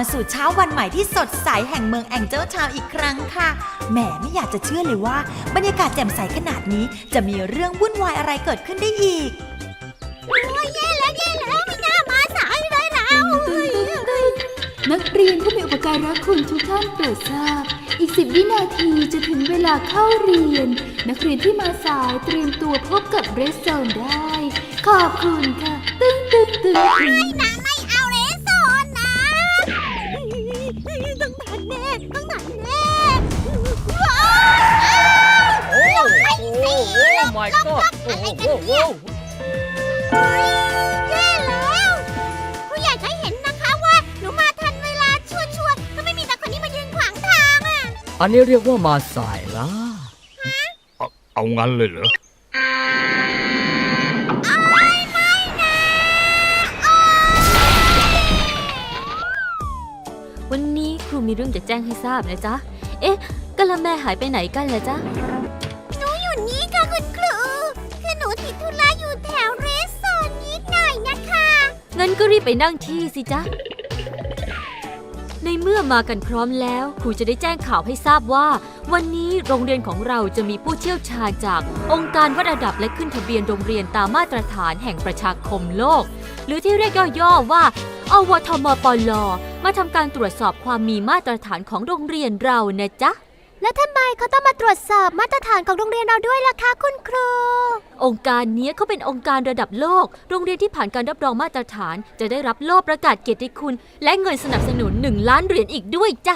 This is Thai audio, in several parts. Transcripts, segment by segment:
มาสู่เช้าวันใหม่ที่สดใสแห่งเมืองแองเจิลทาวน์อีกครั้งค่ะ แหมไม่อยากจะเชื่อเลยว่า บรรยากาศแจ่มใสขนาดนี้จะมีเรื่องวุ่นวายอะไรเกิดขึ้นได้อีกแย่แล้วแย่แล้วไม่น่ามาสายเลยเรานักเรียนผู้มีอุปการะคุณทุกท่านโปรดทราบ อีกสิบวินาทีจะถึงเวลาเข้าเรียน นักเรียนที่มาสายเตรียมตัวพบกับเรสโซนได้ ขอบคุณค่ะ ตึ้งตึ้งตึ้งตึ้งนะไแย่แล้ว ผู้ใหญ่ใช้เห็นนะคะว่าหนูมาทันเวลาชัวร์ๆถ้าไม่มีแต่คนนี้มายืนขวางทางอะ อันนี้เรียกว่ามาสายละเอาเอางั้นเลยเหรอวันนี้ครูมีเรื่องจะแจ้งให้ทราบนะจ๊ะ เอ๊ะกะละแมหายไปไหนกันล่ะจ๊ะ งั้นก็รีบไปนั่งที่สิจ๊ะ ในเมื่อมากันพร้อมแล้วครูจะได้แจ้งข่าวให้ทราบว่า วันนี้โรงเรียนของเราจะมีผู้เชี่ยวชาญจากองค์การวัดระดับและขึ้นทะเบียนโรงเรียนตามมาตรฐานแห่งประชาคมโลก หรือที่เรียกย่อๆว่าอวทมปลมาทำการตรวจสอบความมีมาตรฐานของโรงเรียนเรานะจ๊ะ แล้วทำไมเขาต้องมาตรวจสอบมาตรฐานของโรงเรียนเราด้วยล่ะคะคุณครู องค์การนี้เขาเป็นองค์การระดับโลก โรงเรียนที่ผ่านการรับรองมาตรฐาน จะได้รับโล่ประกาศเกียรติคุณ และเงินสนับสนุน 1 ล้านเหรียญอีกด้วยจ้ะ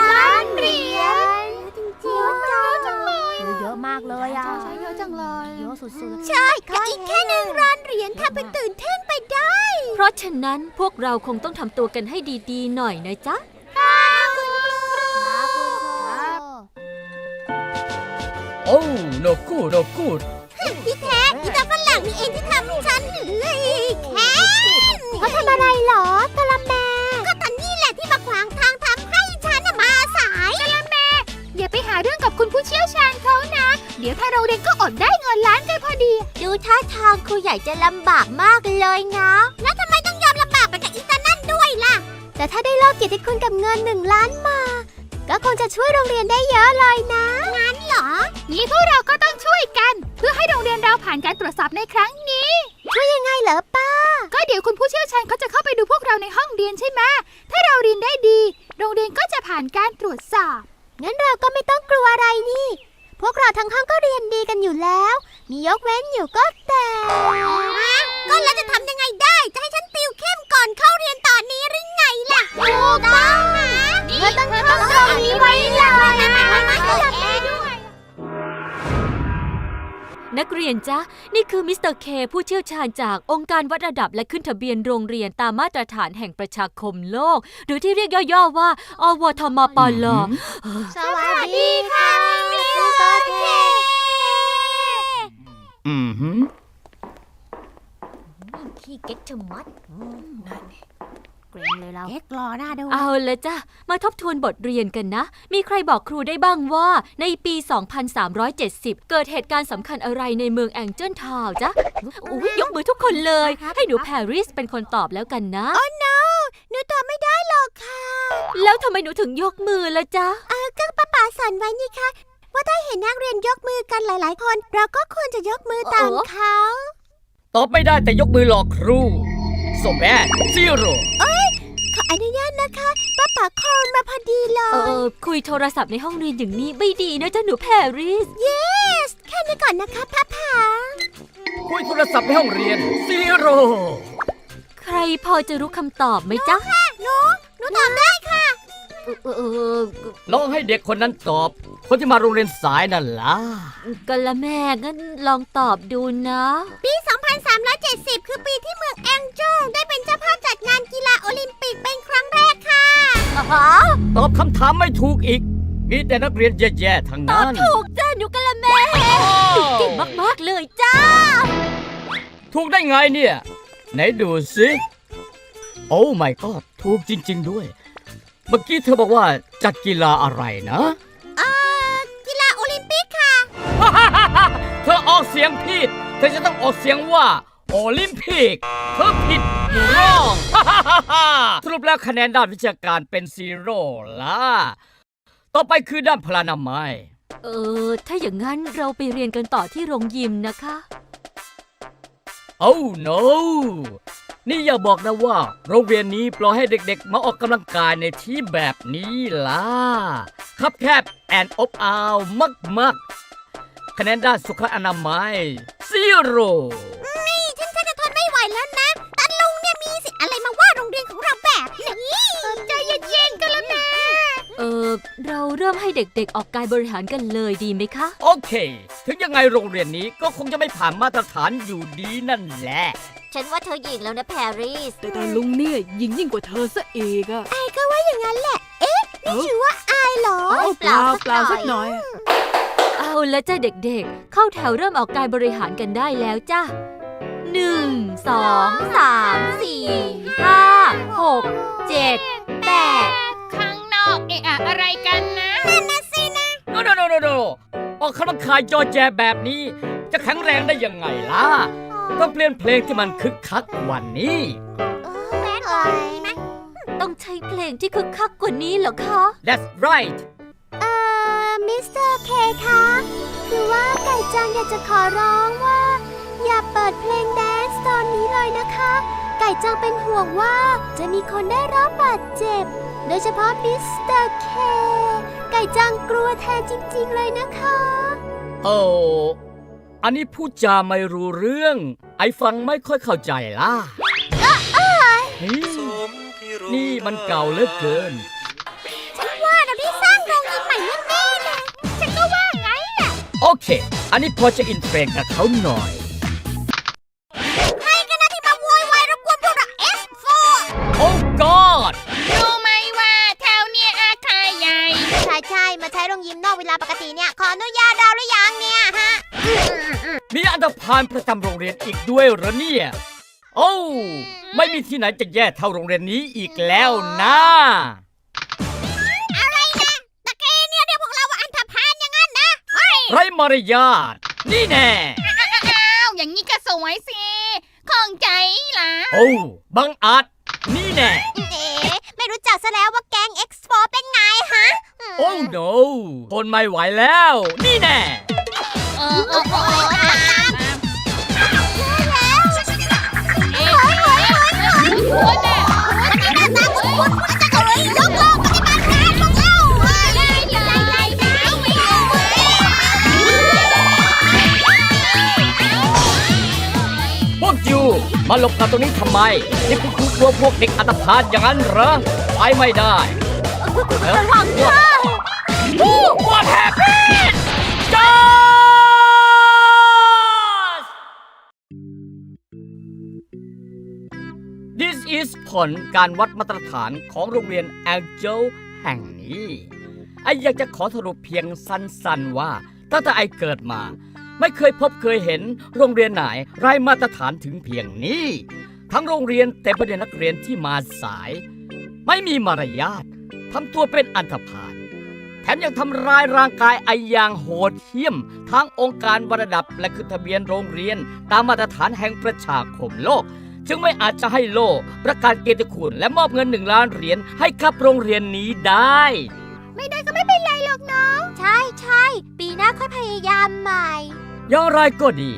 ล้านเหรียญจริงๆเยอะจังเลยเยอะมากเลยอะใช้เยอะจังเลยเยอะสุดๆใช่ก็อีกแค่หนึ่งล้านเหรียญทำเป็นตื่นเต้นไปได้ เพราะฉะนั้นพวกเราคงต้องทำตัวกันให้ดีๆ หน่อยนะจ๊ะ อ้โนกูโนกูที่แท้อีตาฝรั่งนี่เองที่ทำฉันเลยแค้นเขาทำอะไรเหรอกะละแมก็ตอนนี้แหละที่มาขวางทางทำให้ฉันน่ะมาสายกะละแมอย่าไปหาเรื่องกับคุณผู้เชี่ยวชาญเขานะ เดี๋ยวถ้าเราเรียนก็อดได้เงินล้านกันพอดี ดูท่าทางครูใหญ่จะลำบากมากเลยนะ แล้วทำไมต้องยอมลำบากไปกับอีตานั่นด้วยล่ะ แต่ถ้าได้เลิกเกียรติคุณกับเงินหนึ่งล้านมา ก็คงจะช่วยโรงเรียนได้เยอะเลยนะ งั้นเหรอนี้พวกเราก็ต้องช่วยกัน เพื่อให้โรงเรียนเราผ่านการตรวจสอบในครั้งนี้ ช่วยยังไงเหรอป้า ก็เดี๋ยวคุณผู้เชี่ยวชาญเขาจะเข้าไปดูพวกเราในห้องเรียนใช่ไหมถ้าเราเรียนได้ดี โรงเรียนก็จะผ่านการตรวจสอบ งั้นเราก็ไม่ต้องกลัวอะไรนี่ พวกเราทั้งห้องก็เรียนดีกันอยู่แล้ว มียกเว้นอยู่ก็แต่ก็แล้วจะทำยังไงได้ จะให้ฉันติวเข้มก่อนเข้าเรียนตอนนี้หรือไงล่ะถูกต้องนะเธอต้องท่องตรงนี้ไว้เลยนะ นักเรียนจ๊ะ นี่คือมิสเตอร์เคผู้เชี่ยวชาญจากองค์การวัดระดับและขึ้นทะเบียนโรงเรียนตามมาตรฐานแห่งประชาคมโลก หรือที่เรียกย่อๆว่า อวทมปลสวัสดีค่ะมิสเตอร์เคอืมหืมขี้เก๊กชะมัด เกรงเลยเราเก๊กรอหน้าดูเอาละจ้ะ มาทบทวนบทเรียนกันนะ มีใครบอกครูได้บ้างว่า ในปี 2370 เกิดเหตุการณ์สำคัญอะไรในเมืองแองเจิลทาวน์จ๊ะอุ๊ยยกมือทุกคนเลย ให้หนูแพรริสเป็นคนตอบแล้วกันนะหนูตอบไม่ได้หรอกค่ะ แล้วทำไมหนูถึงยกมือละจ๊ะเออก็ป้าป๋าสอนไว้นี่คะว่าถ้าเห็นนักเรียนยกมือกันหลายๆ คน เราก็ควรจะยกมือตามโอ้เขาตอบไม่ได้แต่ยกมือหลอกครูสมแม่ซีโร่ ขออนุญาตนะคะป้าป๋าคอลมาพอดีเลเอย อคุยโทรศัพท์ในห้องเรียนอย่างนี้ไม่ดีนะจ๊ะหนูแพรริส yes แค่นี้ก่อนนะคะป้าป๋าคุยโทรศัพท์ในห้องเรียนซีโร่ใครพอจะรู้คำตอบไหมจ๊ะหนูหนูตอบได้ค่ะ เออเออเออลองให้เด็กคนนั้นตอบ คนที่มาโรงเรียนสายนั่นล่ะกันละแม่งั้นลองตอบดูนะ ปี 2370 คือปีที่เมืองแองเจิล ตอบคำถามไม่ถูกอีก มีแต่นักเรียนแย่ๆทั้งตอบนั้น ถูกจ้ะหนูกันละแม่เก่งมากๆเลยจ้า ถูกได้ไงเนี่ย ไหนดูสิ โอ้ไม่ก็ถูกจริง ๆด้วย เมื่อกี้เธอบอกว่าจัดกีฬาอะไรนะเอ่อกีฬาโอลิมปิกค่ะ เธอออกเสียงผิด เธอจะต้องออกเสียงว่า โโอลิมปิกเธอผิดร้องสรุปแล้วคะแนนด้านวิชาการเป็นซีโร่ละต่อไปคือด้านพลานามัย เออ ถ้าอย่างนั้นเราไปเรียนกันต่อที่โรงยิมนะคะ โอ้ no นี่อย่าบอกนะว่า โรงเรียนนี้ปล่อยให้เด็กๆ มาออกกำลังกายในที่แบบนี้ล่ะ ครับแคบแอนอบอาวมากๆ คะแนนด้านสุขอนามัยซีโร่ ออเราเริ่มให้เด็กๆออกกายบริหารกันเลยดีไหมคะ โอเค ถึงยังไงโรงเรียนนี้ก็คงจะไม่ผ่านมาตรฐานอยู่ดีนั่นแหละ ฉันว่าเธอหญิงแล้วนะแพรริส แต่ตาลุงเนี่ยยิงยิ่งกว่าเธอซะอีกอะไอ้ก็ว่าอย่างนั้นแหละ เอ๊ะ นี่ชื่อว่าอายเหรอเอาเปล่าเปล่าสักหน่อย เอาละจ้าเด็กๆ เข้าแถวเริ่มออกกายบริหารกันได้แล้วจ้าหนึ่งสองสามสี่ห้าหกเจ็ดแปดข้างนอก เอะอะอะไรกันนะโนโนโนโนโนออกกำลังกายจอแจแบบนี้ จะแข็งแรงได้ยังไงล่ะ ต้องเปลี่ยนเพลงที่มันคึกคักกว่านี้แม่ก่อนไหมต้องใช้เพลงที่คึกคักกว่านี้เหรอคะ That's right เอ่อ มิสเตอร์เคคะคือว่าไก่จังอยากจะขอร้องว่า อย่าเปิดเพลงแดนซ์ตอนนี้เลยนะคะ ไก่จังเป็นห่วงว่าจะมีคนได้รับบาดเจ็บ โดยเฉพาะมิสเตอร์เค ไก่จังกลัวแทนจริงๆเลยนะคะ โอ้อันนี้พูดจาไม่รู้เรื่อง ไอ้ฟังไม่ค่อยเข้าใจล่ะเฮ้ยนี่มันเก่าเหลือเกิน ฉันว่าเราได้สร้างโรงยิมใหม่แน่ๆเลย ฉันก็ว่าไงล่ะโอเค อันนี้พอจะอินเทรนกับเขาหน่อยาลประจำโรงเรียนอีกด้วยเหรอเนี่ย โอ้ไม่มีที่ไหนจะแย่เท่าโรงเรียนนี้อีกแล้วนะอะไรนะตะเกเนี่ยเรียกพวกเราว่าอันธพาลอย่างนั้นนะเฮ้ยไรมารยาทนี่แน่อ้าวอย่างนี้ก็สวยสิของใจล่ะโอ้บังอาจนี่แน่เอ๋ไม่รู้จักซะแล้วว่าแก๊ง X4 เป็นไงฮะ โอ้ no ทนไม่ไหวแล้ว นี่แน่เออเออเออ อันนี้หน้าตาคุ้นๆมันจะเอ้ยยกเลิกปฏิบัติการพวกเราเฮ้ยไล่ไล่ไล่ไล่ไม่เอาเว้ยพวกยูมาหลบกันตรงนี้ทำไม นี่คุณครูกลัวพวกเด็กอันธพาลอย่างนั้นเหรอ ไปไม่ได้ระวังค่ะ What happened Just This is ผลการวัดมาตรฐานของโรงเรียน Angel แห่งนี้ไออยากจะขอสรุปเพียงสั้นๆว่าตั้งแต่ไอเกิดมา ไม่เคยพบเคยเห็นโรงเรียนไหนไร้มาตรฐานถึงเพียงนี้ ทั้งโรงเรียนเต็มไปด้วยนักเรียนที่มาสาย ไม่มีมารยาททำตัวเป็นอันธพาลแถมยังทำร้ายร่างกายไออย่างโหดเหี้ยมทั้งองค์การระดับและขึ้นทะเบียนโรงเรียน ตามมาตรฐานแห่งประชาคมโลก จึงไม่อาจจะให้โล่ประกาศเกียรติคุณ และมอบเงินหนึ่งล้านเหรียญให้กับโรงเรียนนี้ได้ ไม่ได้ก็ไม่เป็นไรหรอกน้อง ใช่ใช่ปีหน้าค่อยพยายามใหม่ อย่างไรก็ดี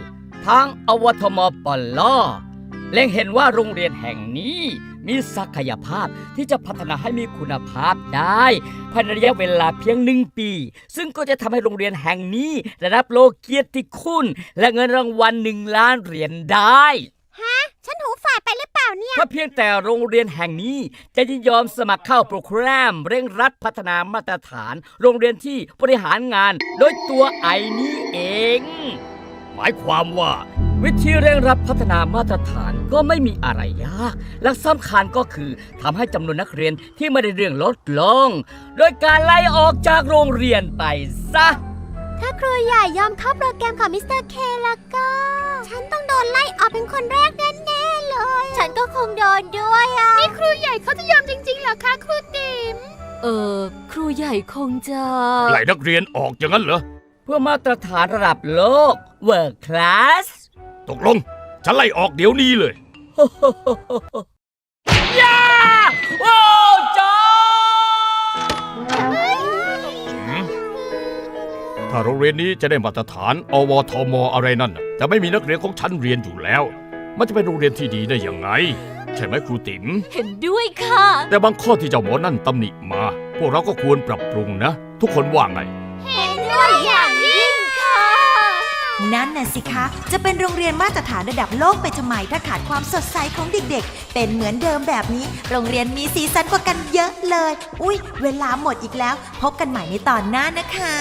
ทางอวทมปลอเล็งเห็นว่าโรงเรียนแห่งนี้มีศักยภาพที่จะพัฒนาให้มีคุณภาพได้ภายในระยะเวลาเพียงหนึ่งปี ซึ่งก็จะทำให้โรงเรียนแห่งนี้ได้รับโลเกียรติคุณ และเงินรางวัลหนึ่งล้านเหรียญได้ ฉันหูฝาดไปหรือ เปล่าเนี่ยถ้าเพียงแต่โรงเรียนแห่งนี้ จะยินยอมสมัครเข้าโปรแกรม เร่งรัดพัฒนามาตรฐาน โรงเรียนที่บริหารงาน โดยตัวไอนี้เอง หมายความว่า วิธีเร่งรัดพัฒนามาตรฐานก็ไม่มีอะไรยาก และสำคัญก็คือทำให้จำนวนนักเรียนที่ไม่ได้เรื่องลดลง โดยการไล่ออกจากโรงเรียนไปซะ ถ้าครูใหญ่ยอมเข้าโปรแกรมของมิสเตอร์เคแล้วก็ ฉันต้องโดนไล่ออกเป็นคนแรกแน่ เลยฉันก็คงโดนด้วยอะนี่ครูใหญ่เขาจะยอมจริงๆเหรอคะครูติ๋มเออครูใหญ่คงจะ ไล่นักเรียนออกอย่างนั้นเหรอ เพื่อมาตรฐานระดับโลก World Class ตกลง ฉันไล่ออกเดี๋ยวนี้เลย ย่าโอ้จอถ้าโรงเรียนนี้จะได้มาตรฐานอวทมอะไรนั่นน่ะจะไม่มีนักเรียนของฉันเรียนอยู่แล้ว มันจะเป็นโรงเรียนที่ดีได้ยังไง ใช่ไหมครูติ๋ม เห็นด้วยค่ะ แต่บางข้อที่เจ้าหมอนั่นตำหนิมา พวกเราก็ควรปรับปรุงนะ ทุกคนว่าไงด้วยอย่างยิ่งค่ะ นั่นน่ะสิคะ จะเป็นโรงเรียนมาตรฐานระดับโลกไปทำไมถ้าขาดความสดใสของเด็กๆ เป็นเหมือนเดิมแบบนี้ โรงเรียนมีสีสันกว่ากันเยอะเลย อุ๊ย เวลาหมดอีกแล้ว พบกันใหม่ในตอนหน้านะคะ